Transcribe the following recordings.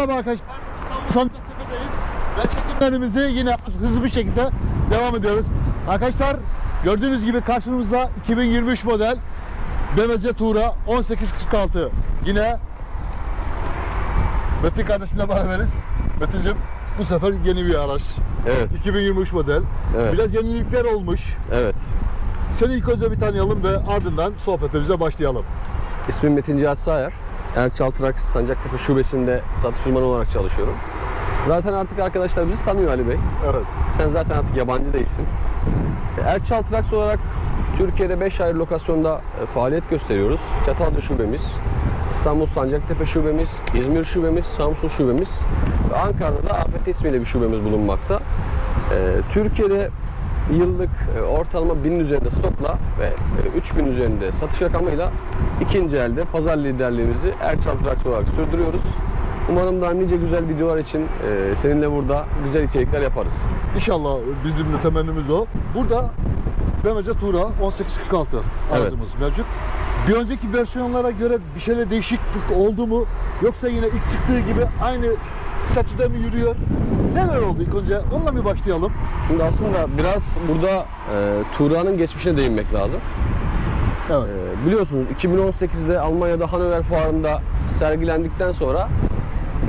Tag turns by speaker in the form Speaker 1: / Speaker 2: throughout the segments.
Speaker 1: Merhaba arkadaşlar. İstanbul Sancaktepe'deyiz. Ve çekimlerimizi yine hızlı bir şekilde devam ediyoruz. Arkadaşlar gördüğünüz gibi karşımızda 2023 model BMW Tuğra 1846. Yine Metin kardeşimle beraberiz. Metin'cim bu sefer yeni bir araç.
Speaker 2: Evet,
Speaker 1: 2023 model.
Speaker 2: Evet.
Speaker 1: Biraz yenilikler olmuş.
Speaker 2: evet.
Speaker 1: Seni ilk önce bir tanıyalım ve ardından sohbetimize başlayalım.
Speaker 2: İsmim Metin Cihat Sayer. Erçal Trucks Sancaktepe şubesinde satış uzmanı olarak çalışıyorum. Zaten artık arkadaşlar bizi tanıyor Ali Bey.
Speaker 1: Evet.
Speaker 2: Sen zaten artık yabancı değilsin. Erçal Trucks olarak Türkiye'de 5 ayrı lokasyonda e, faaliyet gösteriyoruz. Çatalca şubemiz, İstanbul Sancaktepe şubemiz, İzmir şubemiz, Samsun şubemiz ve Ankara'da da AFT ismiyle bir şubemiz bulunmakta. E, Türkiye'de yıllık e, ortalama 1000 üzerinde stokla ve e, 3000 üzerinde satış rakamıyla ikinci elde pazar liderliğimizi Erçal Trucks olarak sürdürüyoruz. Umarım daha nice güzel videolar için e, seninle burada güzel içerikler yaparız.
Speaker 1: İnşallah bizim de temennimiz o. Burada BMW Tuğra 1846 aracımız mevcut. Bir önceki versiyonlara göre bir şeyler değişiklik oldu mu? Yoksa yine ilk çıktığı gibi aynı statüde mi yürüyor? Neler oldu ilk önce? Onunla bir başlayalım.
Speaker 2: Şimdi aslında biraz burada e, Tuğra'nın geçmişine değinmek lazım.
Speaker 1: Evet.
Speaker 2: E, biliyorsunuz 2018'de Almanya'da Hannover Fuarı'nda sergilendikten sonra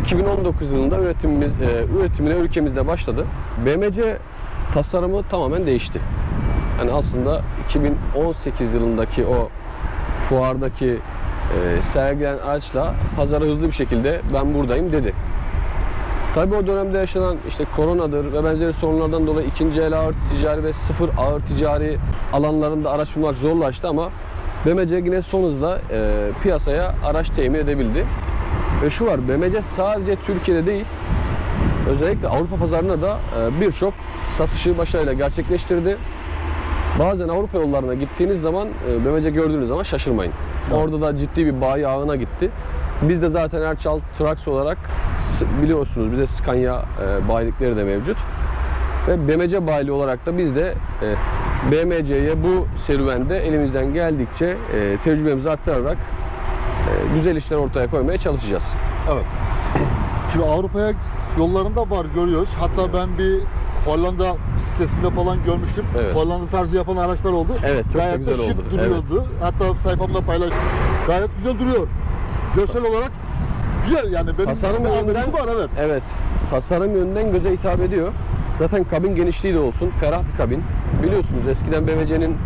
Speaker 2: 2019 yılında üretimimiz e, üretimine ülkemizde başladı. BMC tasarımı tamamen değişti. Yani aslında 2018 yılındaki o fuardaki e, sergilenen araçla pazara hızlı bir şekilde ben buradayım dedi. Tabii o dönemde yaşanan işte koronadır ve benzeri sorunlardan dolayı ikinci el ağır ticari ve sıfır ağır ticari alanlarında araç bulmak zorlaştı ama BMC yine son hızla e, piyasaya araç temin edebildi. Ve şu var BMC sadece Türkiye'de değil özellikle Avrupa pazarına da e, birçok satışı başarıyla gerçekleştirdi. Bazen Avrupa yollarına gittiğiniz zaman e, BMC gördüğünüz zaman şaşırmayın. Orada da ciddi bir bayi ağına gitti. Biz de zaten Erçal Trucks olarak biliyorsunuz bize Scania e, bayilikleri de mevcut. Ve BMC bayiliği olarak da biz de e, BMC'ye bu serüvende elimizden geldikçe e, tecrübemizi aktararak e, güzel işler ortaya koymaya çalışacağız.
Speaker 1: Evet. Şimdi Avrupa'ya yollarında var görüyoruz. Hatta ben bir Hollanda sitesinde falan görmüştüm.
Speaker 2: Evet.
Speaker 1: Hollanda tarzı yapan araçlar oldu.
Speaker 2: Evet, çok
Speaker 1: Gayet
Speaker 2: güzel oldu.
Speaker 1: duruyordu. Hatta sayfamda paylaş. Gayet güzel duruyor. Görsel olarak güzel yani benim
Speaker 2: Tasarım
Speaker 1: bir
Speaker 2: yönünden-
Speaker 1: var evet.
Speaker 2: Evet, tasarım yönünden göze hitap ediyor. Zaten kabin genişliği de olsun, ferah bir kabin. Biliyorsunuz eskiden BMC'nin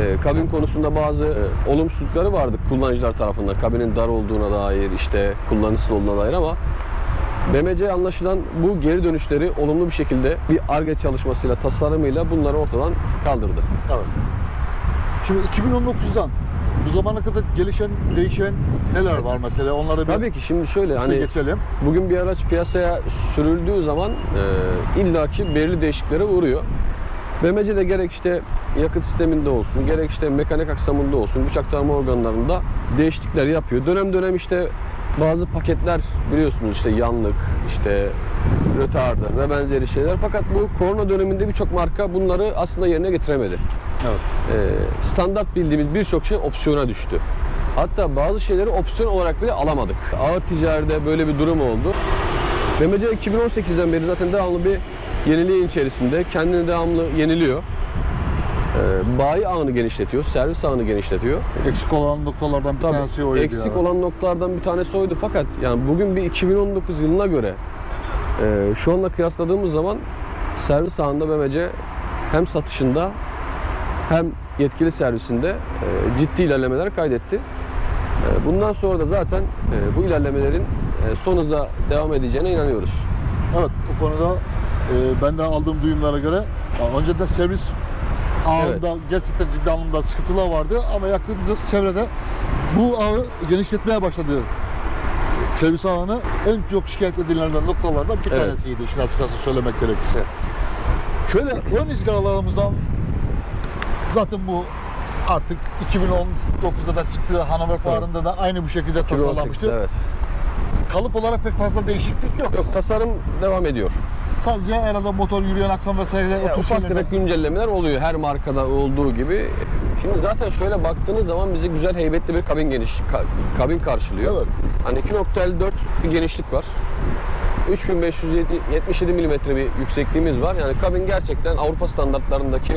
Speaker 2: e, kabin konusunda bazı e, olumsuzlukları vardı kullanıcılar tarafından. Kabinin dar olduğuna dair, işte kullanışsız olduğuna dair ama BMC anlaşılan bu geri dönüşleri olumlu bir şekilde bir ARGE çalışmasıyla, tasarımıyla bunları ortadan kaldırdı.
Speaker 1: Evet. Şimdi 2019'dan bu zamana kadar gelişen, değişen neler var mesela? Onları bir
Speaker 2: Tabii ki şimdi şöyle hani
Speaker 1: geçelim.
Speaker 2: Bugün bir araç piyasaya sürüldüğü zaman e, illaki belirli değişikliklere uğruyor. BMC'de gerek işte yakıt sisteminde olsun, gerek işte mekanik aksamında olsun, güç aktarma organlarında değişiklikler yapıyor. Dönem dönem işte bazı paketler biliyorsunuz işte yanlık, işte retarder ve benzeri şeyler. Fakat bu korona döneminde birçok marka bunları aslında yerine getiremedi.
Speaker 1: Evet.
Speaker 2: Ee, standart bildiğimiz birçok şey opsiyona düştü. Hatta bazı şeyleri opsiyon olarak bile alamadık. Ağır ticaride böyle bir durum oldu. BMC 2018'den beri zaten devamlı bir yeniliğin içerisinde. Kendini devamlı yeniliyor. Ee, bayi ağını genişletiyor, servis ağını genişletiyor.
Speaker 1: Eksik olan noktalardan bir
Speaker 2: Tabii
Speaker 1: tanesi oydu.
Speaker 2: eksik
Speaker 1: yani.
Speaker 2: olan noktalardan bir tanesi oydu. Fakat yani bugün bir 2019 yılına göre e, şu anla kıyasladığımız zaman servis ağında BMC hem satışında hem yetkili servisinde e, ciddi ilerlemeler kaydetti. E, bundan sonra da zaten e, bu ilerlemelerin son hızla devam edeceğine inanıyoruz.
Speaker 1: Evet bu konuda benden aldığım duyumlara göre önceden servis ağında gerçekten ciddi anlamda sıkıntılar vardı ama yakın çevrede bu ağı genişletmeye başladı. Servis ağını en çok şikayet edilen noktalardan bir
Speaker 2: Evet.
Speaker 1: tanesiydi işin açıkçası söylemek gerekirse. Şöyle ön izgaralarımızdan zaten bu artık 2019'da da çıktığı Hanover Fuarı'nda da aynı bu şekilde
Speaker 2: 2018'de
Speaker 1: tasarlanmıştı.
Speaker 2: evet.
Speaker 1: kalıp olarak pek fazla değişiklik yok.
Speaker 2: Yok tasarım devam ediyor.
Speaker 1: Sadece herhalde motor, yürüyen aksam vesaire
Speaker 2: Ya,
Speaker 1: o tür
Speaker 2: ufak
Speaker 1: şeyler-
Speaker 2: tefek güncellemeler oluyor her markada olduğu gibi. Şimdi zaten şöyle baktığınız zaman bizi güzel heybetli bir kabin geniş ka- kabin karşılıyor.
Speaker 1: Evet.
Speaker 2: Hani 2.54 bir genişlik var. 3577 mm bir yüksekliğimiz var. Yani kabin gerçekten Avrupa standartlarındaki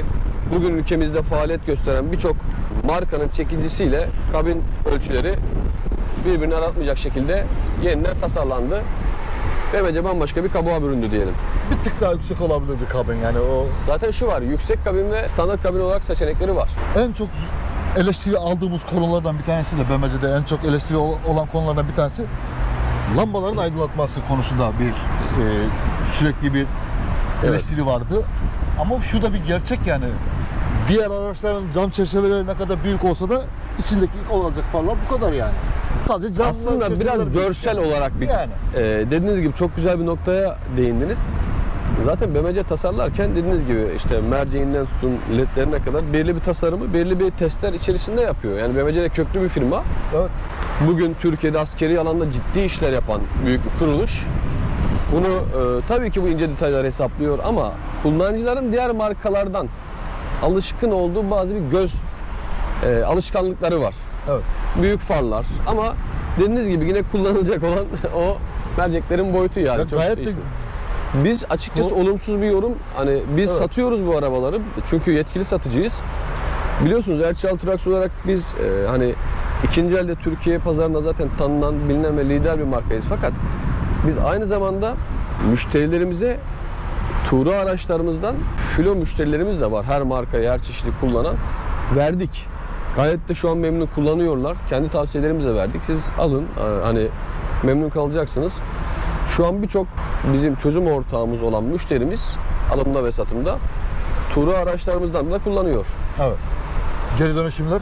Speaker 2: bugün ülkemizde faaliyet gösteren birçok markanın çekicisiyle kabin ölçüleri birbirini aratmayacak şekilde yeniden tasarlandı. BMW bambaşka bir kabuğa büründü diyelim.
Speaker 1: bir tık daha yüksek olabilirdi kabin yani o
Speaker 2: Zaten şu var, yüksek kabin ve standart kabin olarak seçenekleri var.
Speaker 1: en çok eleştiri aldığımız konulardan bir tanesi de BMC'de en çok eleştiri ol- olan konulardan bir tanesi lambaların aydınlatması konusunda bir e, sürekli bir eleştiri vardı. Ama şu da bir gerçek yani. Diğer araçların cam çerçeveleri ne kadar büyük olsa da içindeki olacak farlar bu kadar yani. Sadece cam
Speaker 2: Aslında biraz görsel olarak bir
Speaker 1: Yani.
Speaker 2: e, dediğiniz gibi çok güzel bir noktaya değindiniz. Zaten BMW tasarlarken dediğiniz gibi işte merceğinden tutun ledlerine kadar belirli bir tasarımı belirli bir testler içerisinde yapıyor. Yani BMW de köklü bir firma.
Speaker 1: Evet.
Speaker 2: Bugün Türkiye'de askeri alanda ciddi işler yapan büyük bir kuruluş. Bunu e, tabii ki bu ince detayları hesaplıyor ama kullanıcıların diğer markalardan alışkın olduğu bazı bir göz e, alışkanlıkları var.
Speaker 1: Evet.
Speaker 2: Büyük farlar ama dediğiniz gibi yine kullanılacak olan o merceklerin boyutu yani.
Speaker 1: Ya
Speaker 2: Çok
Speaker 1: gayet de.
Speaker 2: Biz açıkçası
Speaker 1: Bu-
Speaker 2: olumsuz bir yorum hani biz
Speaker 1: Evet.
Speaker 2: satıyoruz bu arabaları çünkü yetkili satıcıyız. Biliyorsunuz Erçal Trucks olarak biz e, hani ikinci elde Türkiye pazarında zaten tanınan, bilinen ve lider bir markayız. Fakat biz aynı zamanda müşterilerimize Tuğra araçlarımızdan filo müşterilerimiz de var. Her markayı, her çeşidi kullanan verdik. Gayet de şu an memnun kullanıyorlar. Kendi tavsiyelerimizi de verdik. Siz alın e, hani memnun kalacaksınız. Şu an birçok bizim çözüm ortağımız olan müşterimiz alımda ve satımda Tuğra araçlarımızdan da kullanıyor.
Speaker 1: Evet. Geri dönüşümler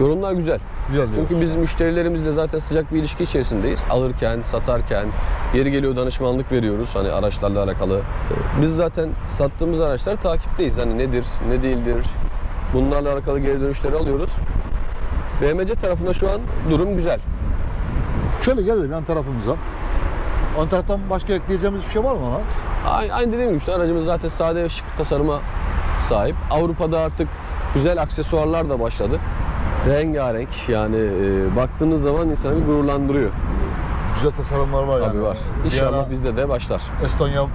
Speaker 2: Yorumlar güzel.
Speaker 1: güzel.
Speaker 2: Çünkü biz müşterilerimizle zaten sıcak bir ilişki içerisindeyiz. Alırken, satarken, yeri geliyor danışmanlık veriyoruz hani araçlarla alakalı. Biz zaten sattığımız araçları takipteyiz. Hani nedir, ne değildir. Bunlarla alakalı geri dönüşleri alıyoruz. BMC tarafında şu an durum güzel.
Speaker 1: Şöyle gelelim yan tarafımıza. Ön taraftan başka ekleyeceğimiz bir şey var mı ona?
Speaker 2: Aynı, aynı dediğim gibi işte aracımız zaten sade ve şık tasarıma sahip. Avrupa'da artık güzel aksesuarlar da başladı. Rengarenk yani e, baktığınız zaman insanı bir gururlandırıyor.
Speaker 1: Güzel tasarımlar var yani.
Speaker 2: Tabii var. İnşallah
Speaker 1: ara
Speaker 2: bizde de başlar.
Speaker 1: Estonya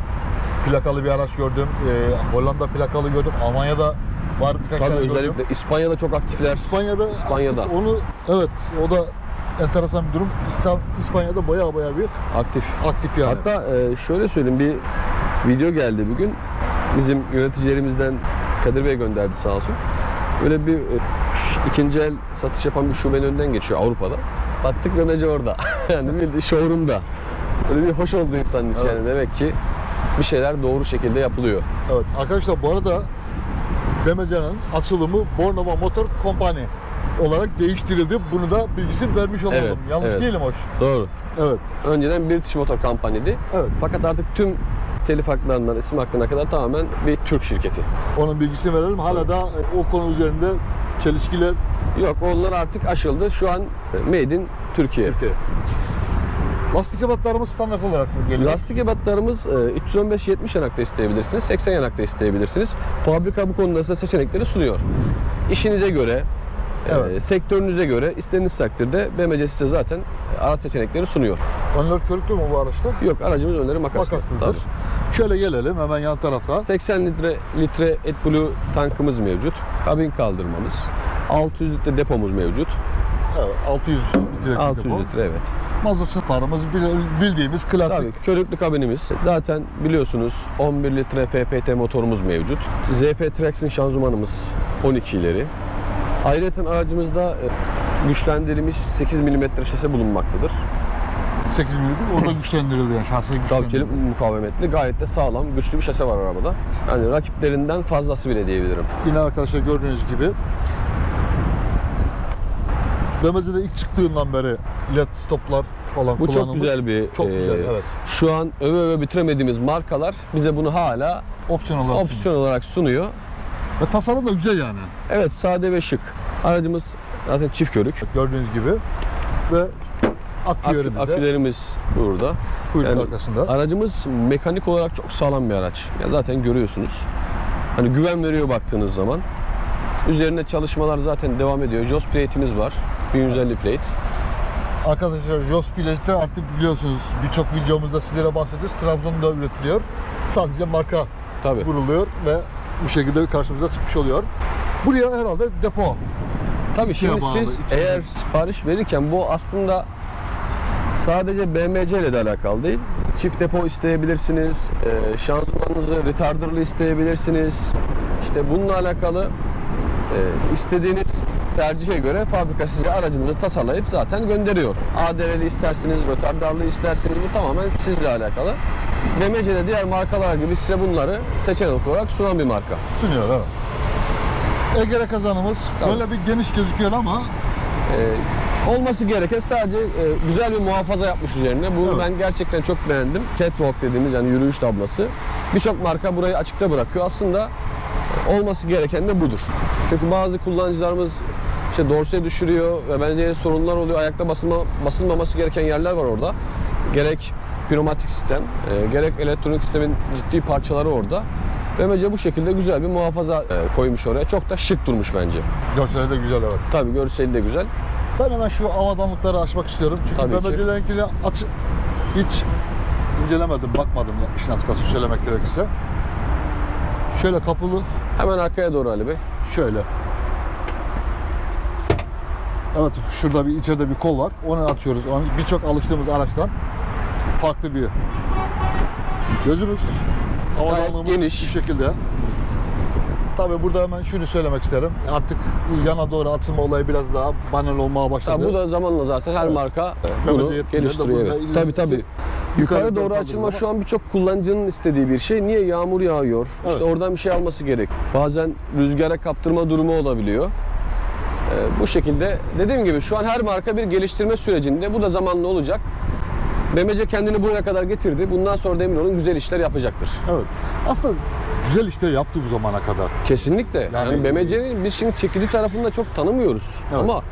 Speaker 1: plakalı bir araç gördüm. Ee, Hollanda plakalı gördüm. Almanya'da var birkaç
Speaker 2: Tabii
Speaker 1: tane
Speaker 2: özellikle
Speaker 1: gördüm.
Speaker 2: İspanya'da çok aktifler.
Speaker 1: İspanya'da
Speaker 2: İspanya'da.
Speaker 1: onu evet o da enteresan bir durum. İslam İspanya'da baya baya bir
Speaker 2: Aktif.
Speaker 1: aktif yani.
Speaker 2: Hatta e, şöyle söyleyeyim bir video geldi bugün. Bizim yöneticilerimizden Kadir Bey gönderdi sağ olsun. Böyle bir e, ikinci el satış yapan bir şubenin önünden geçiyor Avrupa'da. Baktık Remece orada. yani bir showroom'da. Böyle bir hoş oldu insanın içi
Speaker 1: Evet.
Speaker 2: yani demek ki bir şeyler doğru şekilde yapılıyor.
Speaker 1: Evet arkadaşlar bu arada BMC'nin açılımı Bornova Motor Company olarak değiştirildi. Bunu da bilgisini vermiş olalım.
Speaker 2: Evet,
Speaker 1: Yanlış
Speaker 2: evet.
Speaker 1: değilim hoş.
Speaker 2: Doğru.
Speaker 1: Evet.
Speaker 2: Önceden British Motor Company'di.
Speaker 1: Evet.
Speaker 2: Fakat artık tüm telif haklarından isim hakkına kadar tamamen bir Türk şirketi.
Speaker 1: Onun bilgisini verelim. Hala da e, o konu üzerinde çelişkiler
Speaker 2: Yok onlar artık aşıldı. Şu an Made in Türkiye.
Speaker 1: Türkiye. Lastik ebatlarımız standart olarak mı geliyor?
Speaker 2: Lastik ebatlarımız e, 315-70 yanakta isteyebilirsiniz, 80 yanakta isteyebilirsiniz. Fabrika bu konuda size seçenekleri sunuyor. İşinize göre, e,
Speaker 1: Evet.
Speaker 2: sektörünüze göre istediğiniz takdirde BMC size zaten e, araç seçenekleri sunuyor.
Speaker 1: Önler körüklü mü bu araçta?
Speaker 2: Yok aracımız önleri makaslı.
Speaker 1: Makaslıdır.
Speaker 2: Tabii.
Speaker 1: Şöyle gelelim hemen yan tarafa.
Speaker 2: 80 litre litre AdBlue tankımız mevcut. Kabin kaldırmamız. 600 litre depomuz mevcut.
Speaker 1: Evet, 600 litre
Speaker 2: 600
Speaker 1: bu.
Speaker 2: litre evet.
Speaker 1: Mazot sıfarımız bil- bildiğimiz klasik.
Speaker 2: Tabii körüklü kabinimiz. Zaten biliyorsunuz 11 litre FPT motorumuz mevcut. ZF Trax'in şanzımanımız 12 ileri. Ayrıca aracımızda e, güçlendirilmiş 8 mm şase bulunmaktadır.
Speaker 1: 8 mm orada güçlendirildi yani
Speaker 2: Tabii
Speaker 1: güçlendirildi.
Speaker 2: çelik mukavemetli gayet de sağlam, güçlü bir şase var arabada. Yani rakiplerinden fazlası bile diyebilirim.
Speaker 1: Yine arkadaşlar gördüğünüz gibi BMW'de ilk çıktığından beri led stoplar falan
Speaker 2: Bu çok güzel bir
Speaker 1: Çok
Speaker 2: e,
Speaker 1: güzel evet.
Speaker 2: Şu an öve öve bitiremediğimiz markalar bize bunu hala
Speaker 1: Opsiyon olarak.
Speaker 2: opsiyon olarak sunuyor.
Speaker 1: Ve tasarım da güzel yani.
Speaker 2: Evet sade ve şık. Aracımız zaten çift körük.
Speaker 1: Gördüğünüz gibi. Ve Akü
Speaker 2: akülerimiz burada.
Speaker 1: Kuyruk
Speaker 2: Yani
Speaker 1: arkasında.
Speaker 2: Aracımız mekanik olarak çok sağlam bir araç. Ya zaten görüyorsunuz. Hani güven veriyor baktığınız zaman. Üzerinde çalışmalar zaten devam ediyor. Joss plate'imiz var. 1150 plate.
Speaker 1: Arkadaşlar Jos Plate'de artık biliyorsunuz birçok videomuzda sizlere bahsediyoruz. Trabzon'da üretiliyor. Sadece marka
Speaker 2: Tabii.
Speaker 1: vuruluyor ve bu şekilde karşımıza çıkmış oluyor. Buraya herhalde depo.
Speaker 2: Tabii
Speaker 1: İkiye
Speaker 2: şimdi
Speaker 1: bağlı,
Speaker 2: siz
Speaker 1: ikiye
Speaker 2: eğer sipariş verirken bu aslında sadece BMC ile de alakalı değil. Çift depo isteyebilirsiniz. E, şanzımanınızı retarderlı isteyebilirsiniz. İşte bununla alakalı e, istediğiniz tercihe göre fabrika size aracınızı tasarlayıp zaten gönderiyor. ADR'li isterseniz, retardarlı isterseniz bu tamamen sizle alakalı. BMC de diğer markalar gibi size bunları seçenek olarak sunan bir marka.
Speaker 1: Sunuyor evet. Egere kazanımız
Speaker 2: Tabii.
Speaker 1: böyle bir geniş gözüküyor ama
Speaker 2: Ee, olması gereken sadece e, güzel bir muhafaza yapmış üzerine. Bunu
Speaker 1: Evet.
Speaker 2: ben gerçekten çok beğendim. Catwalk dediğimiz yani yürüyüş tablası. Birçok marka burayı açıkta bırakıyor. Aslında e, olması gereken de budur. Çünkü bazı kullanıcılarımız işte dorse düşürüyor ve benzeri sorunlar oluyor. Ayakta basılma, basılmaması gereken yerler var orada. Gerek pneumatik sistem, e, gerek elektronik sistemin ciddi parçaları orada. BMC bu şekilde güzel bir muhafaza e, koymuş oraya. Çok da şık durmuş bence.
Speaker 1: görseli de güzel evet.
Speaker 2: Tabii görseli de güzel.
Speaker 1: Ben hemen şu avadanlıkları açmak istiyorum. Çünkü
Speaker 2: Tabii ki.
Speaker 1: BMC'lerinkini aç hiç incelemedim, bakmadım işin açıkçası söylemek gerekirse. Şöyle kapılı,
Speaker 2: Hemen arkaya doğru Ali Bey.
Speaker 1: şöyle. Evet, şurada bir içeride bir kol var. Onu açıyoruz. Onu birçok alıştığımız araçtan farklı bir gözümüz. Havadanlığımız
Speaker 2: geniş.
Speaker 1: bu şekilde. Tabii burada hemen şunu söylemek isterim. Artık bu yana doğru atılma olayı biraz daha banal olmaya başladı.
Speaker 2: Ya bu da zamanla zaten her marka
Speaker 1: Bence
Speaker 2: bunu geliştiriyor. Evet. Tabii tabii.
Speaker 1: Yukarı
Speaker 2: Yukarı doğru açılma şu an birçok kullanıcının istediği bir şey. Niye yağmur yağıyor?
Speaker 1: Evet.
Speaker 2: İşte oradan bir şey alması gerek. Bazen rüzgara kaptırma durumu olabiliyor. Ee, bu şekilde dediğim gibi şu an her marka bir geliştirme sürecinde. Bu da zamanla olacak. BMC kendini buraya kadar getirdi. Bundan sonra da emin olun güzel işler yapacaktır.
Speaker 1: Evet. Aslında güzel işler yaptı bu zamana kadar.
Speaker 2: Kesinlikle.
Speaker 1: Yani-
Speaker 2: Yani, BMC'nin biz şimdi çekici tarafını da çok tanımıyoruz.
Speaker 1: Evet.
Speaker 2: Ama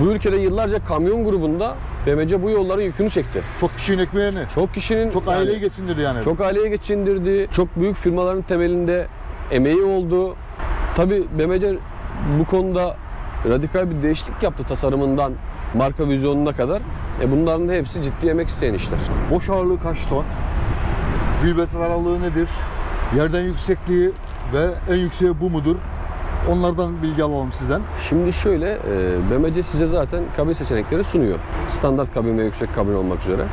Speaker 2: bu ülkede yıllarca kamyon grubunda BMC bu yolların yükünü çekti.
Speaker 1: Çok kişinin ekmeğini,
Speaker 2: Çok kişinin
Speaker 1: çok
Speaker 2: yani
Speaker 1: aileyi geçindirdi yani.
Speaker 2: çok aileye geçindirdi. Çok büyük firmaların temelinde emeği oldu. Tabii BMC bu konuda radikal bir değişiklik yaptı tasarımından marka vizyonuna kadar. E bunların da hepsi ciddi emek isteyen işler.
Speaker 1: Boş ağırlığı kaç ton? Vilbet aralığı nedir? Yerden yüksekliği ve en yükseği bu mudur? Onlardan bilgi alalım sizden.
Speaker 2: Şimdi şöyle, e, BMC size zaten kabin seçenekleri sunuyor. Standart kabin ve yüksek kabin olmak üzere.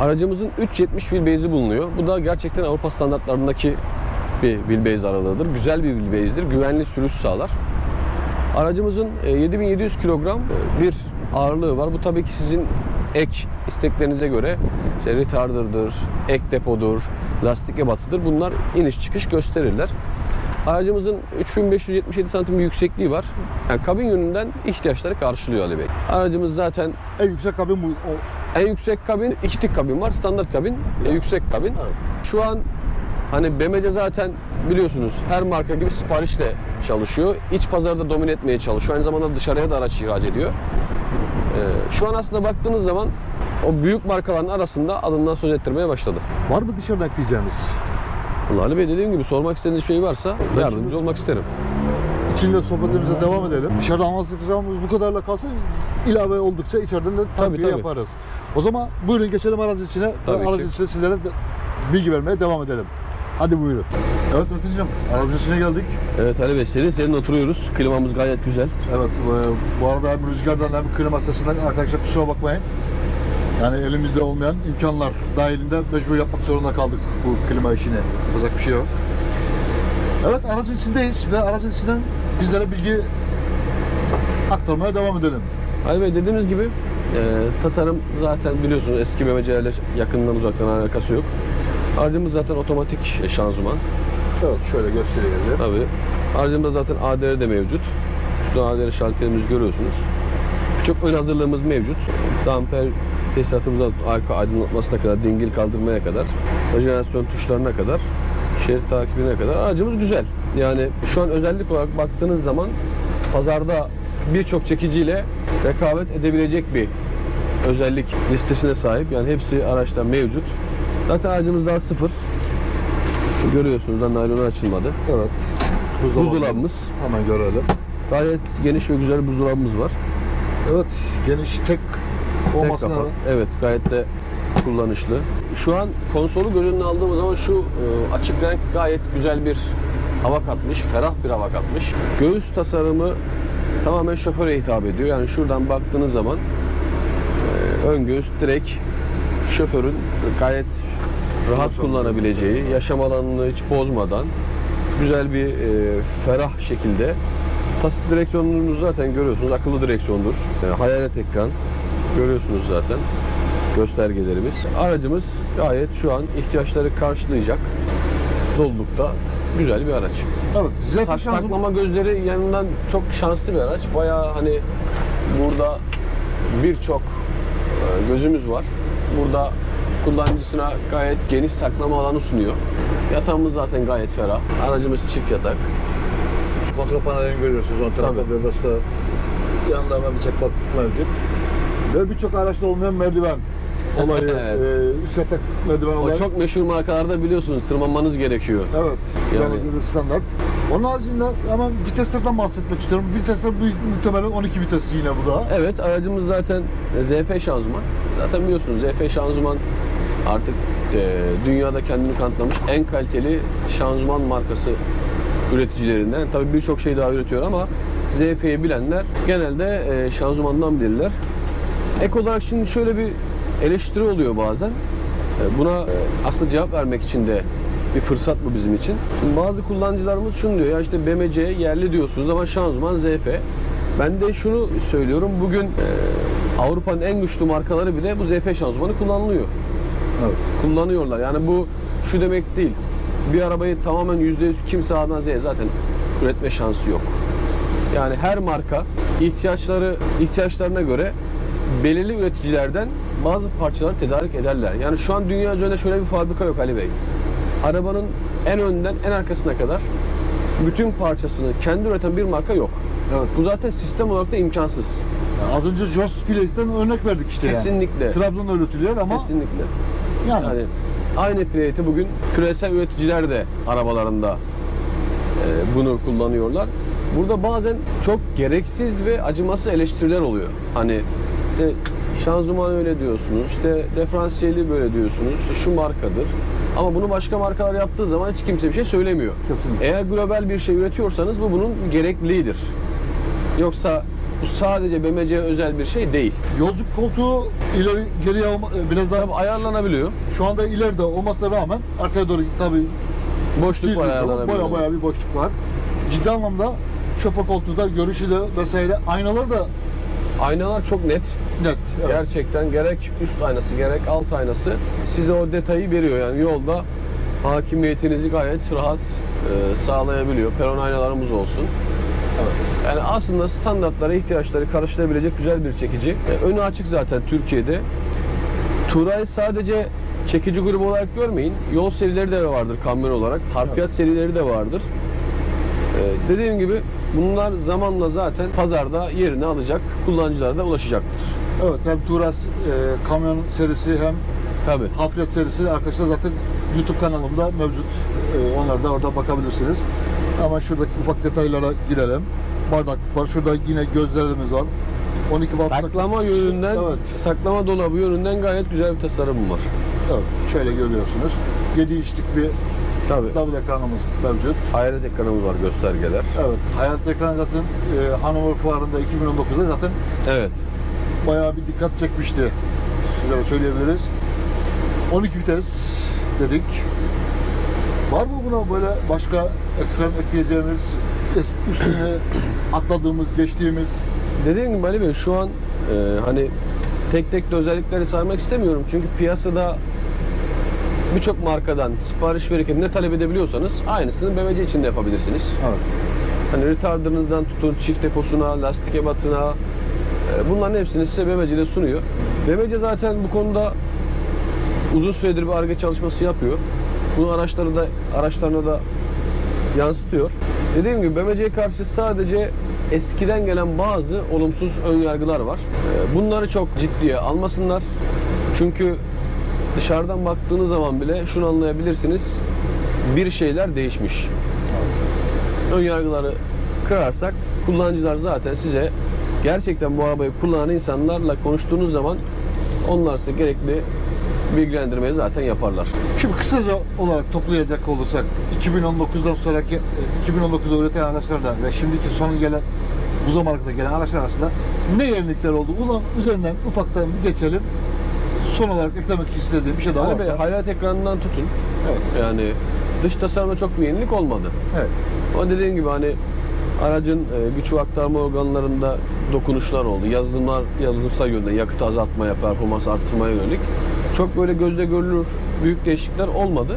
Speaker 2: Aracımızın 3.70 wheelbase'i bulunuyor. Bu da gerçekten Avrupa standartlarındaki bir wheelbase aralığıdır. Güzel bir wheelbase'dir. Güvenli sürüş sağlar. Aracımızın e, 7700 kilogram e, bir ağırlığı var. Bu tabii ki sizin ek isteklerinize göre işte retarder'dır, ek depodur, lastik ebatıdır. Bunlar iniş çıkış gösterirler. Aracımızın 3577 santim bir yüksekliği var. Yani kabin yönünden ihtiyaçları karşılıyor Ali Bey. Aracımız zaten
Speaker 1: En yüksek kabin bu. O,
Speaker 2: en yüksek kabin, iki tip kabin var. Standart kabin, e, yüksek kabin. Şu an hani BMC zaten biliyorsunuz her marka gibi siparişle çalışıyor. İç pazarda domine etmeye çalışıyor. Aynı zamanda dışarıya da araç ihraç ediyor. Ee, şu an aslında baktığınız zaman o büyük markaların arasında adından söz ettirmeye başladı.
Speaker 1: var mı dışarıdan ekleyeceğimiz?
Speaker 2: Allah Ali Bey dediğim gibi sormak istediğiniz şey varsa yardımcı olmak isterim.
Speaker 1: İçinde sohbetimize devam edelim. Dışarıda anlattık zamanımız bu kadarla kalsa ilave oldukça içeriden de takviye
Speaker 2: tabii.
Speaker 1: yaparız. O zaman buyurun geçelim aracın içine.
Speaker 2: Tabii
Speaker 1: aracın
Speaker 2: ki.
Speaker 1: içinde sizlere de bilgi vermeye devam edelim. Hadi buyurun. Evet Metin'cim aracın içine geldik.
Speaker 2: Evet Ali Bey serin serin oturuyoruz. Klimamız gayet güzel.
Speaker 1: Evet e, bu arada hem rüzgardan hem klima sesinden arkadaşlar kusura bakmayın. Yani elimizde olmayan imkanlar dahilinde mecbur yapmak zorunda kaldık bu klima işini. Yapacak bir şey yok. Evet aracın içindeyiz ve aracın içinden bizlere bilgi aktarmaya devam edelim.
Speaker 2: Ali Bey dediğimiz gibi e, tasarım zaten biliyorsunuz eski BMC'lerle yakından uzaktan alakası yok. Aracımız zaten otomatik şanzıman.
Speaker 1: Evet şöyle gösterelim.
Speaker 2: Tabii. Aracımızda zaten ADR de mevcut. Şurada ADR şalterimizi görüyorsunuz. Birçok ön hazırlığımız mevcut. Damper tesisatımızdan arka aydınlatmasına kadar, dingil kaldırmaya kadar, rejenerasyon tuşlarına kadar, şerit takibine kadar aracımız güzel. Yani şu an özellik olarak baktığınız zaman pazarda birçok çekiciyle rekabet edebilecek bir özellik listesine sahip. Yani hepsi araçta mevcut. Zaten aracımız daha sıfır. Görüyorsunuz da naylonu açılmadı.
Speaker 1: Evet.
Speaker 2: Buzdolabımız.
Speaker 1: Hemen görelim.
Speaker 2: Gayet geniş ve güzel bir buzdolabımız var.
Speaker 1: Evet. Geniş tek
Speaker 2: Tek
Speaker 1: olmasına
Speaker 2: kapak. Evet gayet de kullanışlı. Şu an konsolu göz önüne aldığımız zaman şu e, açık renk gayet güzel bir hava katmış, ferah bir hava katmış. Göğüs tasarımı tamamen şoföre hitap ediyor. Yani şuradan baktığınız zaman e, ön göğüs direkt şoförün gayet rahat kullanabileceği, yaşam alanını hiç bozmadan güzel bir e, ferah şekilde Tas direksiyonunu zaten görüyorsunuz. Akıllı direksiyondur. E, hayalet ekran. Görüyorsunuz zaten göstergelerimiz. Aracımız gayet şu an ihtiyaçları karşılayacak dolulukta güzel bir araç.
Speaker 1: Evet. Z
Speaker 2: Sak-
Speaker 1: şanzıman
Speaker 2: saklama gözleri yanından çok şanslı bir araç. Bayağı hani burada birçok e, gözümüz var. Burada kullanıcısına gayet geniş saklama alanı sunuyor. Yatağımız zaten gayet ferah. Aracımız çift yatak.
Speaker 1: kontrol panelini görüyorsunuz. Ön tarafta
Speaker 2: Tabii.
Speaker 1: ve başta yanında hemen bir çekmak mevcut. Ve birçok araçta olmayan merdiven olayı,
Speaker 2: Evet.
Speaker 1: e, üst yatak merdiven
Speaker 2: O
Speaker 1: olayı.
Speaker 2: çok meşhur markalarda biliyorsunuz tırmanmanız gerekiyor.
Speaker 1: Evet.
Speaker 2: Yani-
Speaker 1: Yani standart. Onun haricinde hemen viteslerden bahsetmek istiyorum. Vitesler muhtemelen 12 vites yine bu da.
Speaker 2: Evet aracımız zaten ZF şanzıman. Zaten biliyorsunuz ZF şanzıman artık e, dünyada kendini kanıtlamış en kaliteli şanzıman markası üreticilerinden. Tabii birçok şey daha üretiyor ama ZF'yi bilenler genelde e, şanzımandan bilirler. Ek olarak şimdi şöyle bir eleştiri oluyor bazen. E, Buna e, aslında cevap vermek için de bir fırsat bu bizim için. Şimdi bazı kullanıcılarımız şunu diyor ya işte BMC yerli diyorsunuz ama şanzıman ZF. Ben de şunu söylüyorum bugün e, Avrupa'nın en güçlü markaları bile bu ZF şanzımanı kullanılıyor.
Speaker 1: Evet.
Speaker 2: Kullanıyorlar. Yani bu şu demek değil. Bir arabayı tamamen %100 kimse A'dan Z'ye zaten üretme şansı yok. Yani her marka ihtiyaçları ihtiyaçlarına göre belirli üreticilerden bazı parçaları tedarik ederler. Yani şu an dünya üzerinde şöyle bir fabrika yok Ali Bey. Arabanın en önden en arkasına kadar bütün parçasını kendi üreten bir marka yok.
Speaker 1: Evet.
Speaker 2: Bu zaten sistem olarak da imkansız.
Speaker 1: Az önce Jos Plate'den örnek verdik işte yani.
Speaker 2: Kesinlikle.
Speaker 1: Trabzon'da üretiliyor ama
Speaker 2: Kesinlikle.
Speaker 1: yani,
Speaker 2: Yani aynı plate'i bugün küresel üreticiler de arabalarında e, bunu kullanıyorlar. Burada bazen çok gereksiz ve acımasız eleştiriler oluyor. Hani işte şanzıman öyle diyorsunuz, işte diferansiyeli böyle diyorsunuz, işte şu markadır. Ama bunu başka markalar yaptığı zaman hiç kimse bir şey söylemiyor.
Speaker 1: Kesinlikle.
Speaker 2: Eğer global bir şey üretiyorsanız bu bunun gerekliliğidir. Yoksa bu sadece BMC'ye özel bir şey değil.
Speaker 1: yolcu koltuğu ileri geriye e, biraz daha
Speaker 2: Tabii ayarlanabiliyor.
Speaker 1: şu anda ileride olmasına rağmen arkaya doğru tabii
Speaker 2: Boşluk var ayarlanabiliyor.
Speaker 1: baya baya bir boşluk var. Ciddi anlamda şoför koltuğu da görüşü de vesaire aynalar da
Speaker 2: Aynalar çok net.
Speaker 1: net. Evet.
Speaker 2: Gerçekten gerek üst aynası gerek alt aynası size o detayı veriyor. Yani yolda hakimiyetinizi gayet rahat e, sağlayabiliyor. Peron aynalarımız olsun. Yani aslında standartlara ihtiyaçları karşılayabilecek güzel bir çekici. E, önü açık zaten Türkiye'de. Turay sadece çekici grubu olarak görmeyin. Yol serileri de vardır kamyon olarak. Harfiyat serileri de vardır. E, dediğim gibi bunlar zamanla zaten pazarda yerini alacak, kullanıcılara da ulaşacaktır.
Speaker 1: Evet hem Turas e, kamyon serisi hem
Speaker 2: Tabii.
Speaker 1: Hafriyat serisi arkadaşlar zaten YouTube kanalımda mevcut. E, onlar da orada bakabilirsiniz. Ama şuradaki ufak detaylara girelim. Bardak var. Şurada yine gözlerimiz var. 12 watt
Speaker 2: Saklama yönünden,
Speaker 1: Evet.
Speaker 2: saklama dolabı yönünden gayet güzel bir tasarım var.
Speaker 1: Evet. Şöyle görüyorsunuz. 7 inçlik bir
Speaker 2: Tabii.
Speaker 1: double ekranımız mevcut.
Speaker 2: Hayret ekranımız var, göstergeler.
Speaker 1: Evet. Hayat ekranı zaten e, Hanover Fuarı'nda 2019'da zaten
Speaker 2: Evet.
Speaker 1: bayağı bir dikkat çekmişti. Sizlere söyleyebiliriz. 12 vites dedik. Var mı buna böyle başka ekstrem ekleyeceğimiz, es- üstüne atladığımız, geçtiğimiz?
Speaker 2: Dediğim gibi Ali Bey şu an e, hani tek tek de özellikleri saymak istemiyorum. Çünkü piyasada birçok markadan sipariş verirken ne talep edebiliyorsanız aynısını BMC için de yapabilirsiniz.
Speaker 1: Evet.
Speaker 2: Hani retarderınızdan tutun çift deposuna, lastik ebatına e, bunların hepsini size BMC ile sunuyor. BMC zaten bu konuda uzun süredir bir arge çalışması yapıyor. Bunu araçları da araçlarına da yansıtıyor. Dediğim gibi BMC'ye karşı sadece eskiden gelen bazı olumsuz ön yargılar var. Ee, Bunları çok ciddiye almasınlar. Çünkü dışarıdan baktığınız zaman bile şunu anlayabilirsiniz. Bir şeyler değişmiş. Ön yargıları kırarsak kullanıcılar zaten size gerçekten bu arabayı kullanan insanlarla konuştuğunuz zaman onlar size gerekli bilgilendirmeyi zaten yaparlar.
Speaker 1: Şimdi kısaca olarak toplayacak olursak 2019'dan sonraki e, 2019'da üretilen araçlarla ve şimdiki son gelen bu zamana gelen araçlar arasında ne yenilikler oldu? Ulan üzerinden ufaktan geçelim. Son olarak eklemek istediğim bir şey daha
Speaker 2: Ali Bey,
Speaker 1: varsa.
Speaker 2: hayrat ekranından tutun.
Speaker 1: Evet.
Speaker 2: Yani dış tasarımda çok bir yenilik olmadı.
Speaker 1: Evet.
Speaker 2: Ama dediğim gibi hani aracın e, güç ve aktarma organlarında dokunuşlar oldu. Yazılımlar yazılımsal yönde yakıt azaltmaya, performans arttırmaya yönelik. Çok böyle gözle görülür büyük değişiklikler olmadı.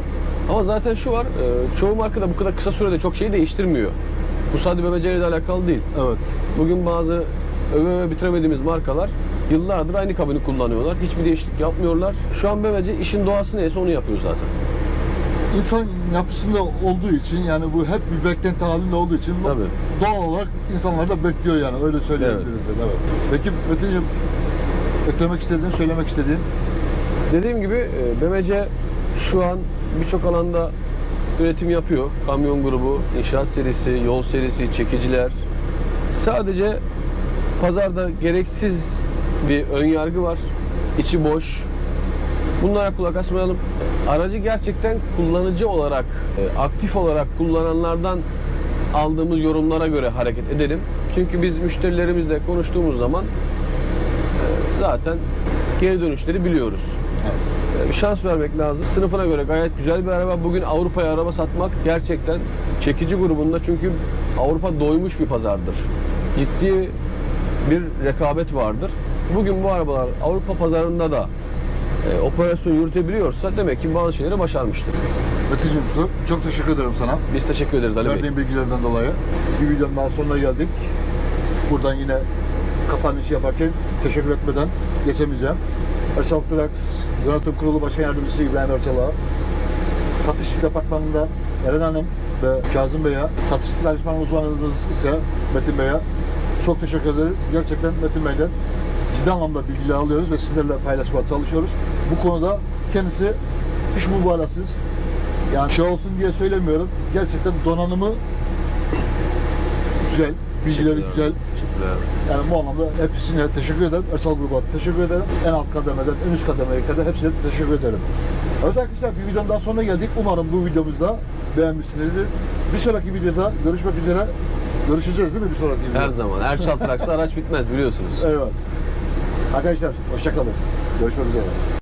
Speaker 2: Ama zaten şu var, e, çoğu marka da bu kadar kısa sürede çok şey değiştirmiyor. Bu sadece BMC ile alakalı değil.
Speaker 1: Evet.
Speaker 2: Bugün bazı öve öve bitiremediğimiz markalar yıllardır aynı kabini kullanıyorlar. Hiçbir değişiklik yapmıyorlar. Şu an BMC işin doğası neyse onu yapıyor zaten.
Speaker 1: İnsan yapısında olduğu için yani bu hep bir beklenti halinde olduğu için bu
Speaker 2: Tabii.
Speaker 1: doğal olarak insanlar da bekliyor yani öyle söyleyebiliriz. Evet. Peki Metin'ciğim eklemek istediğin, söylemek istediğin
Speaker 2: Dediğim gibi e, BMC şu an birçok alanda üretim yapıyor. Kamyon grubu, inşaat serisi, yol serisi, çekiciler. Sadece pazarda gereksiz bir ön yargı var. İçi boş. Bunlara kulak asmayalım. Aracı gerçekten kullanıcı olarak, e, aktif olarak kullananlardan aldığımız yorumlara göre hareket edelim. Çünkü biz müşterilerimizle konuştuğumuz zaman e, zaten geri dönüşleri biliyoruz. Ee, bir şans vermek lazım. Sınıfına göre gayet güzel bir araba. Bugün Avrupa'ya araba satmak gerçekten çekici grubunda çünkü Avrupa doymuş bir pazardır. Ciddi bir rekabet vardır. Bugün bu arabalar Avrupa pazarında da e, operasyon yürütebiliyorsa demek ki bazı şeyleri başarmıştır.
Speaker 1: Metin'ciğim çok teşekkür ederim sana.
Speaker 2: Biz teşekkür ederiz Ali Bey.
Speaker 1: Verdiğin bilgilerden dolayı. Bir videonun daha sonuna geldik. Buradan yine kapanış yaparken teşekkür etmeden geçemeyeceğim. Erçal Trax Yönetim Kurulu Başkan Yardımcısı İbrahim Erçal'a, satış departmanında Eren Hanım ve Kazım Bey'e, satış danışman uzmanımız ise Metin Bey'e çok teşekkür ederiz. Gerçekten Metin Bey'den anlamda bilgiler alıyoruz ve sizlerle paylaşmaya çalışıyoruz. Bu konuda kendisi hiç mübalağasız, yani şey olsun diye söylemiyorum. Gerçekten donanımı güzel, bilgileri
Speaker 2: Teşekkürler.
Speaker 1: güzel.
Speaker 2: Teşekkürler.
Speaker 1: Yani bu anlamda hepsine teşekkür ederim. Ersal Grubu'na teşekkür ederim. En alt kademeden en üst kademeye kadar hepsine teşekkür ederim. Evet arkadaşlar bir videonun daha sonuna geldik. Umarım bu videomuzda beğenmişsinizdir. Bir sonraki videoda görüşmek üzere. Görüşeceğiz değil mi bir sonraki videoda?
Speaker 2: Her zaman. Erçal Traks'ta araç bitmez biliyorsunuz.
Speaker 1: Evet. Arkadaşlar hoşçakalın. Görüşmek üzere.